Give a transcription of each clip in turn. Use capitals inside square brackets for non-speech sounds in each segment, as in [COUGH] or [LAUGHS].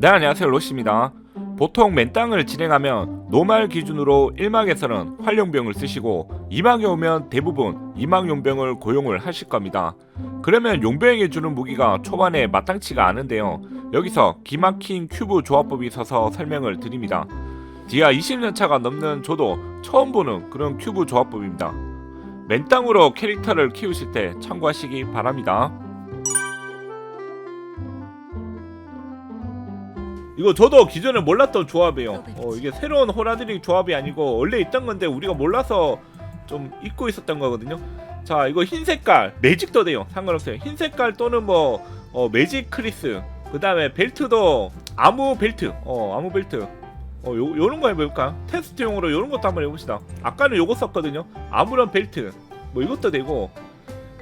네 안녕하세요. 로시입니다. 보통 맨땅을 진행하면 노말 기준으로 1막에서는 활용병을 쓰시고 2막에 오면 대부분 2막 용병을 고용을 하실 겁니다. 그러면 용병에게 주는 무기가 초반에 마땅치가 않은데요. 여기서 기막힌 큐브 조합법이 있어서 설명을 드립니다. 디아 20년차가 넘는 저도 처음 보는 그런 큐브 조합법입니다. 맨땅으로 캐릭터를 키우실 때 참고하시기 바랍니다 이거 저도 기존에 몰랐던 조합이에요. 어, 이게 새로운 호라드링 조합이 아니고 원래 있던 건데 우리가 몰라서 좀 잊고 있었던 거거든요. 자, 이거 흰 색깔 매직도 돼요. 상관없어요. 흰 색깔 또는 뭐 어, 매직 크리스. 그 다음에 벨트도 아무 벨트. 어, 아무 벨트. 어, 요, 요런 거 해볼까? 테스트용으로 요런 것도 한번 해봅시다. 아까는 요거 썼거든요. 아무런 벨트. 뭐 이것도 되고.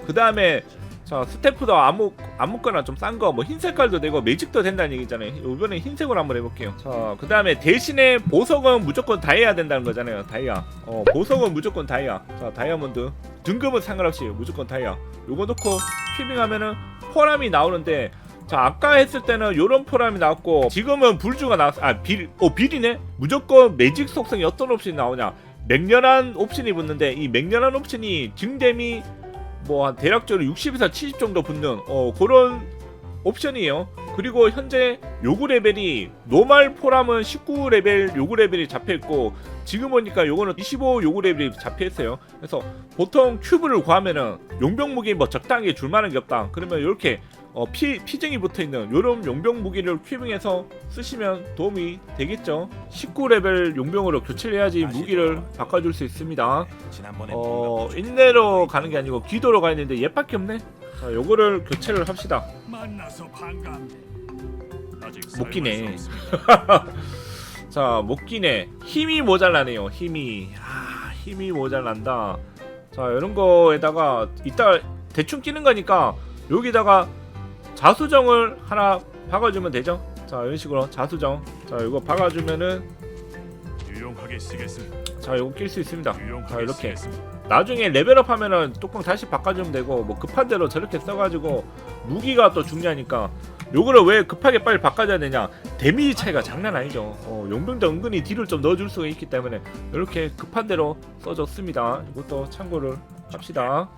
그 다음에 자 스태프도 아무 아무거나 좀 싼 거 뭐 흰 색깔도 되고 매직도 된다는 얘기잖아요. 이번에 흰색으로 한번 해볼게요. 자 그다음에 대신에 보석은 무조건 다이아 된다는 거잖아요. 다이아. 어 보석은 무조건 다이아. 자 다이아몬드. 등급은 상관없이 무조건 다이아. 요거 넣고 휘빙하면은 포람이 나오는데 자 아까 했을 때는 요런 포람이 나왔고 지금은 불주가 나왔어. 아빌어 빌이네. 무조건 매직 속성이 어떤 옵션이 나오냐. 맹렬한 옵션이 붙는데 이 맹렬한 옵션이 증댐이 뭐 한 대략적으로 60에서 70 정도 붙는 어 그런 옵션이에요. 그리고 현재 요구 레벨이 노말 포람은 19 레벨 요구 레벨이 잡혀 있고 지금 보니까 요거는 25 요구 레벨이 잡혀 있어요. 그래서 보통 큐브를 구하면은 용병 무기 뭐 적당하게 줄 만한 게 없다. 그러면 이렇게 어, 피, 피증이 붙어 있는 요런 용병 무기를 큐빙해서 쓰시면 도움이 되겠죠. 19레벨 용병으로 교체를 해야지 무기를 바꿔줄 수 있습니다. 지난번에 어 인내로 가는 게 아니고 기도로 가야 되는데 얘밖에 없네. 자 요거를 교체를 합시다. 만나서 반갑네. 아직 못 끼네. 설마 수 없습니다. [LAUGHS] 자 못기네 힘이 모자라네요. 힘이 아 힘이 모자란다. 자 이런 거에다가 이따 대충 끼는 거니까 여기다가 자수정을 하나 박아주면 되죠. 자 이런 식으로 자수정. 자 이거 박아주면은 유용하게 쓰겠습니다. 자 이거 낄 수 있습니다. 자 이렇게. 나중에 레벨업 하면은 뚜껑 다시 바꿔주면 되고 뭐 급한 대로 저렇게 써가지고 무기가 또 중요하니까 요거를 왜 급하게 빨리 바꿔줘야 되냐 데미지 차이가 장난 아니죠 어, 용병도 은근히 딜을 좀 넣어줄 수가 있기 때문에 이렇게 급한 대로 써줬습니다 이것도 참고를 합시다